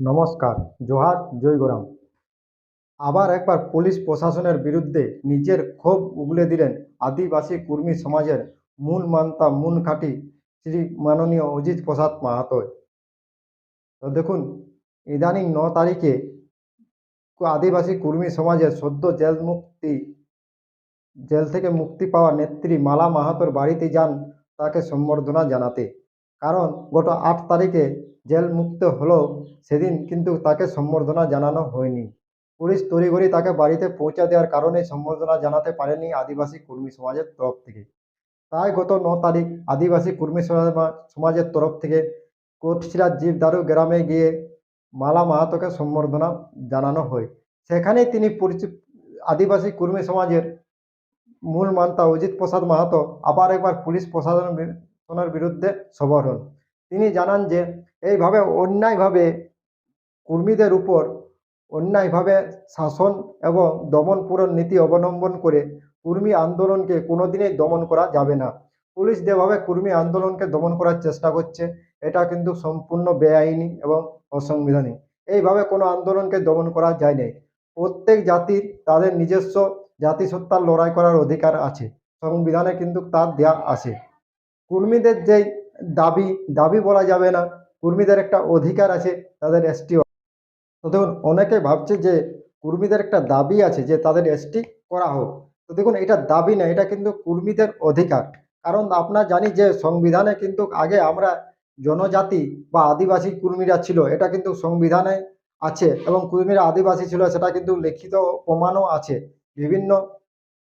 নমস্কার, জোহার, জয় গোরাম। আবার একবার পুলিশ প্রশাসনের বিরুদ্ধে নিজের ক্ষোভ উগলে দিলেন আদিবাসী কুর্মী সমাজের মূল মান্তা, মূল খাঁটি শ্রী মাননীয় অজিত প্রসাদ মাহাতো তো দেখুন, ইদানিং ন তারিখে আদিবাসী কুর্মী সমাজের সদ্য জেল মুক্তি, জেল থেকে মুক্তি পাওয়া নেত্রী মালা মাহাতোর বাড়িতে যান তাকে সম্বর্ধনা জানাতে। কারণ গত আট তারিখে জেল মুক্ত হলেও সেদিন কিন্তু তাকে সম্বর্ধনা জানানো হয়নি। পুলিশ তড়িঘড়ি তাকে বাড়িতে পৌঁছে দেওয়ার কারণে সম্বর্ধনা জানাতে পারেনি আদিবাসী কর্মী সমাজের তরফ থেকে। তাই গত ন তারিখ আদিবাসী কর্মী সমাজের তরফ থেকে কোটশিরা জীবদারু গ্রামে গিয়ে মালা মাহাতোকে সম্বর্ধনা জানানো হয়। সেখানেই তিনি আদিবাসী কর্মী সমাজের মূল মান্তা অজিত প্রসাদ মাহাতো আবার একবার পুলিশ প্রশাসনের বিরুদ্ধে সবর হন। তিনি জানান যে, এইভাবে অন্যায়ভাবে কর্মীদের উপর অন্যায়ভাবে শাসন এবং দমন পূরণ নীতি অবলম্বন করে কর্মী আন্দোলনকে কোনোদিনই দমন করা যাবে না। পুলিশ যেভাবে কর্মী আন্দোলনকে দমন করার চেষ্টা করছে, এটা কিন্তু সম্পূর্ণ বেআইনি এবং অসংবিধানিক। এইভাবে কোনো আন্দোলনকে দমন করা যায় নাই। প্রত্যেক জাতির তাদের নিজস্ব জাতিসত্তার লড়াই করার অধিকার আছে। সংবিধানে কিন্তু তার দেয়া আছে। কর্মীদের যেই দাবি দাবি বলা যাবে না, কর্মীদের একটা অধিকার আছে তাদের এসটি তো দেখুন, অনেকে ভাবছে যে কর্মীদের একটা দাবি আছে যে তাদের এসটি করা হোক। তো দেখুন, এটা দাবি না, এটা কিন্তু কর্মীদের অধিকার। কারণ আপনার জানি যে সংবিধানে কিন্তু আগে আমরা জনজাতি বা আদিবাসী কর্মীরা ছিল, এটা কিন্তু সংবিধানে আছে এবং কর্মীরা আদিবাসী ছিল, সেটা কিন্তু লিখিত প্রমাণও আছে। বিভিন্ন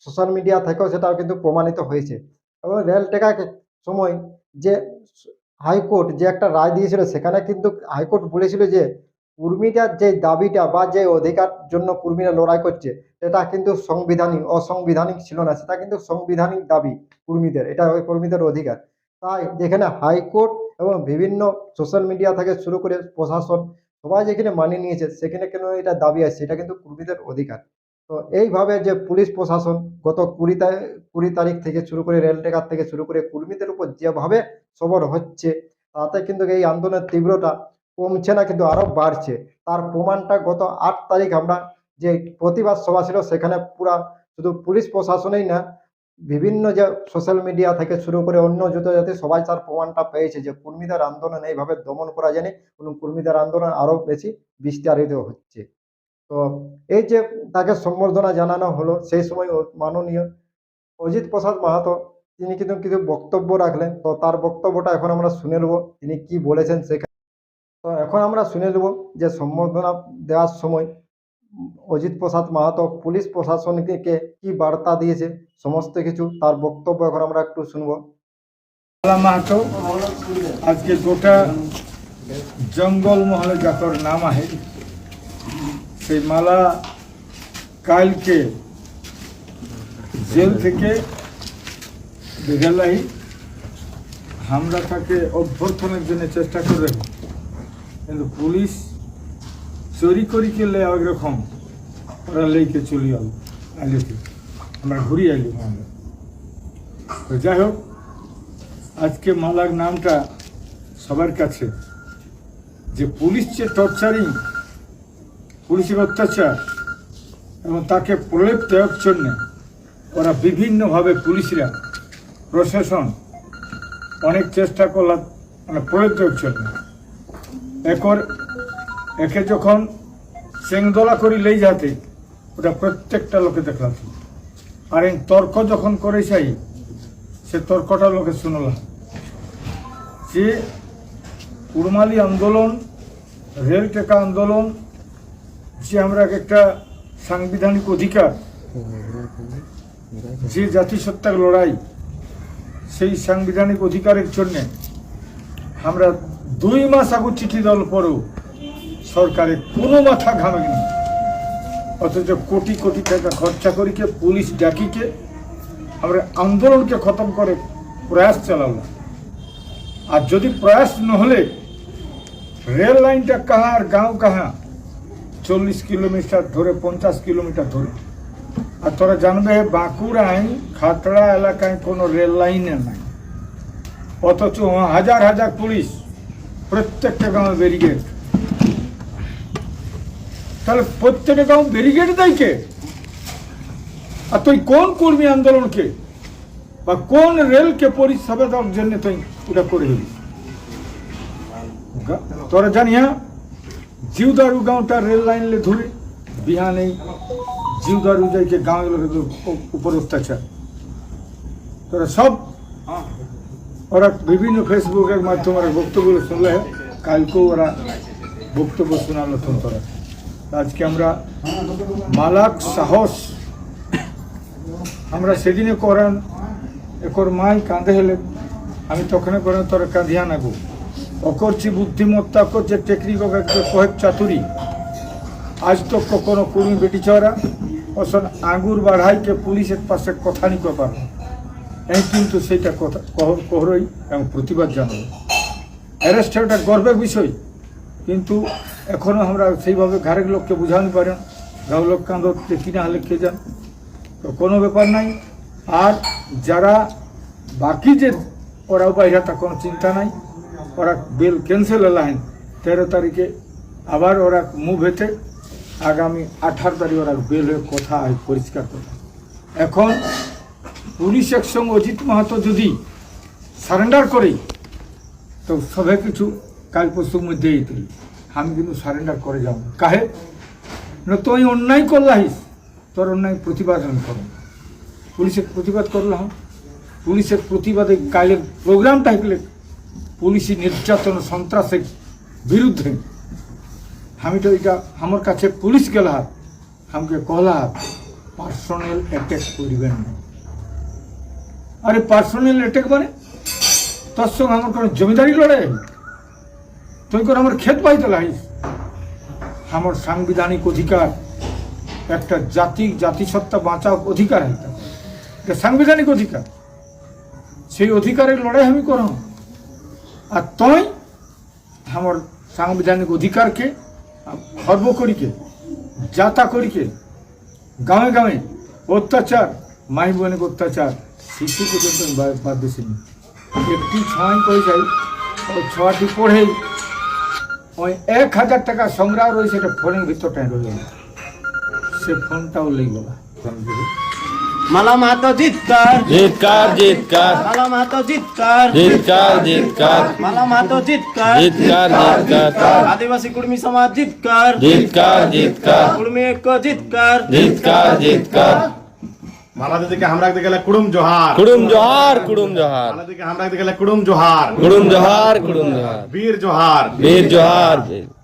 সোশ্যাল মিডিয়া থেকেও সেটাও কিন্তু প্রমাণিত হয়েছে। এবং রেল টেকার সময় যে হাইকোর্ট যে একটা রায় দিয়েছিল, সেখানে কিন্তু হাইকোর্ট বলেছিল যে কর্মীটার যে দাবিটা বা যে অধিকার জন্য কর্মীরা লড়াই করছে, সেটা কিন্তু সংবিধানিক, অসংবিধানিক ছিল না। সেটা কিন্তু সংবিধানিক দাবি কর্মীদের এটা কর্মীদের অধিকার। তাই যেখানে হাইকোর্ট এবং বিভিন্ন সোশ্যাল মিডিয়া থেকে শুরু করে প্রশাসন সবাই যেখানে মানিয়ে নিয়েছে, সেখানে কেন এটা দাবি আছে এটা কিন্তু কর্মীদের অধিকার। তো এইভাবে যে পুলিশ প্রশাসন গত কুড়ি কুড়ি তারিখ থেকে শুরু করে রেল টেকার থেকে শুরু করে কর্মীদের উপর যেভাবে সবর হচ্ছে, তাতে কিন্তু এই আন্দোলনের তীব্রতা কমছে না, কিন্তু আরও বাড়ছে। তার প্রমাণটা গত আট তারিখ আমরা যে প্রতিবাদ সভা ছিল, সেখানে পুরা শুধু পুলিশ প্রশাসনেই না, বিভিন্ন যে সোশ্যাল মিডিয়া থেকে শুরু করে অন্য যত জাতি সবাই তার প্রমাণটা পেয়েছে যে কর্মীদের আন্দোলন এইভাবে দমন করা যায়নি এবং কর্মীদের আন্দোলন আরও বেশি বিস্তারিত হচ্ছে। তো এই যে তাকে সম্বর্ধনা জানানো হলো, সেই সময় মাননীয় অজিত প্রসাদ মাহাতো, তিনি কিন্তু কিছু বক্তব্য রাখলেন। তো তার বক্তব্যটা এখন আমরা শুনে নেব, তিনি কি বলেছেন সেখানে। তো এখন আমরা শুনে নেব যে সম্বর্ধনা দেওয়ার সময় অজিত প্রসাদ মাহাতো পুলিশ প্রশাসনকে কি বার্তা দিয়েছে, সমস্ত কিছু তার বক্তব্য এখন আমরা একটু শুনব। মাহাতো, আজকে গোটা জঙ্গল মহলে যাকর নাম আহে সেই মালা কালকে জেল থেকে বেগালাই আমরা তাকে অভ্যর্থনের জন্য চেষ্টা করে কিন্তু পুলিশ চুরি করি কেলে ওইরকম ওরা লেকে চলি আলো আইলে আমরা ঘুরি আইলি আমরা তো যাই হোক, আজকে মালার নামটা সবার কাছে। যে পুলিশ যে টর্চারিং পুলিশের অত্যাচার এবং তাকে প্রলেপ দেওয়ার জন্যে ওরা বিভিন্নভাবে পুলিশরা, প্রশাসন অনেক চেষ্টা করলাম মানে প্রলেপ দেওয়ার জন্য। একর একে যখন সেংদলা করি লেই যাতে, ওটা প্রত্যেকটা লোকে দেখলাম। আর এই তর্ক যখন করে চাই সে তর্কটা লোকে শুনলাম। যে উড়মালি আন্দোলন, রেল টেকা আন্দোলন যে আমরা একটা সাংবিধানিক অধিকার, যে জাতিসত্তার লড়াই, সেই সাংবিধানিক অধিকারের জন্যে আমরা দুই মাস আগু চিঠি দল পরেও সরকারের কোনো মাথা ঘামেনি অথচ কোটি কোটি টাকা খরচা করিকে পুলিশ ডাকিকে আমরা আন্দোলনকে খতম করে প্রয়াস চালালাম আর যদি প্রয়াস নহলে রেল লাইনটা কাহা আর গাঁও কাহা চল্লিশ কিলোমিটার ধরে, পঞ্চাশ কিলোমিটার ধরে। আর তোরা জানবে, বাঁকুড়ায়, খাতড়া এলাকায় কোনো রেল লাইনে নাই। অথচ হাজার হাজার পুলিশ প্রত্যেকটা গ্রামে ব্যারিকেড। তাহলে প্রত্যেকটা গাঁও ব্যারিকেড দেয় কে? আর তুই কোন কর্মী আন্দোলনকে বা কোন রেলকে পরিষেবা দেওয়ার জন্য তুই ওটা করে দিবি তোরা জানি জিউদারু গাঁওটা রেল লে ধরে বিহানে জিউদারু যাইকে লোকের উপর অত্যাচার। তোরা সব ওরা বিভিন্ন ফেসবুকের মাধ্যমে ওরা বক্তব্য শুনলে কালকেও ওরা বক্তব্য শোনালো তো তোরা আজকে আমরা মালাক সাহস, আমরা সেদিনে করান একর মাই কাঁধে হেলে, আমি তখন করেন তোর কাঁধিয়া নাগো। অকরছি বুদ্ধিমত্তা করছে টেকনিক কয়েক চাতুরি। আজ তো কখনো কুড়ি বেটি চড়া অসন আঙ্গুর বাড়াইকে পুলিশের পাশে কথা নি কবার এই কিন্তু সেটা কথা কহ- কহরই এবং প্রতিবাদ জানাব অ্যারেস্ট একটা গর্বের বিষয়, কিন্তু এখনও আমরা সেইভাবে ঘরের লোককে বুঝাতে পারি না। গাঁও লোক কাঁদতে কিনা হলে কে যান তো কোনো ব্যাপার নাই। আর যারা বাকি যে ওরা বাইরে তা কোনো চিন্তা নাই। ওরা বেল ক্যান্সেল লাইন তেরো তারিখে আবার ওরা মুভ হেতে আগামী আঠারো তারিখ ওরা বেল হয়ে কথা হয় পরিষ্কার কথা। এখন পুলিশ একসঙ্গে অজিত মাহাতো যদি সারেন্ডার করে, তো সবে কিছু কাল পরশুর মধ্যে দিল আমি কিন্তু সারেন্ডার করে যাব। কাহে? না তুই অন্যায় করলাহিস, তোর অন্যায় প্রতিবাদ আমি করো পুলিশের প্রতিবাদ করলাম। পুলিশের প্রতিবাদে কালের প্রোগ্রামটা হইলে পুলিশি নির্যাতন সন্ত্রাসের বিরুদ্ধে। আমি তো এটা আমার কাছে পুলিশ গেলা, আমাকে কহলা পার্সোনাল অ্যাটাক করিবেন না। আরে পার্সোনাল অ্যাটাক মানে? তোর সঙ্গে আমার কোনো জমিদারি লড়াই? তুই করে আমার ক্ষেত পাইতে লাগিস? আমার সাংবিধানিক অধিকার, একটা জাতি, জাতিসত্তা বাঁচা অধিকার। এটা সাংবিধানিক অধিকার। সেই অধিকারের লড়াই আমি করম আর তুই আমার সাংবিধানিক অধিকারকে খর্ব করিকে যাতা করিকে গাঁয়ে গাঁয়ে অত্যাচার মাই বোনের অত্যাচার শিশু পর্যন্ত বাদ দিছিনি একটি ছয় কই যাই ও ছটি পড়েই ওই এক হাজার টাকা সংগ্রহ রয়েছে, এটা ফোনের ভিতরটায় রয়ে গেল সে ফোনটাও লেগে গেল মালা মাতো জিতকার জিতকার জিতকার মালা মাতো জিতকার জিতকার জিতকার মালা মাতো জিতকার জিতকার জিতকার আদিবাসী কুর্মী সমাজ জিতকার জিতকার জিতকার কুর্মী ঐক্য জিতকার জিতকার জিতকার মালা দিদিকে আমরা দিকে গেলে কুড়ুম জোহার কুড়ুম জোহার কুড়ুম জোহার মালা দিকে আমরা দিকে গেলে কুড়ুম জোহার কুড়ুম জোহার কুড়ুম জোহার বীর জোহার বীর জোহার বীর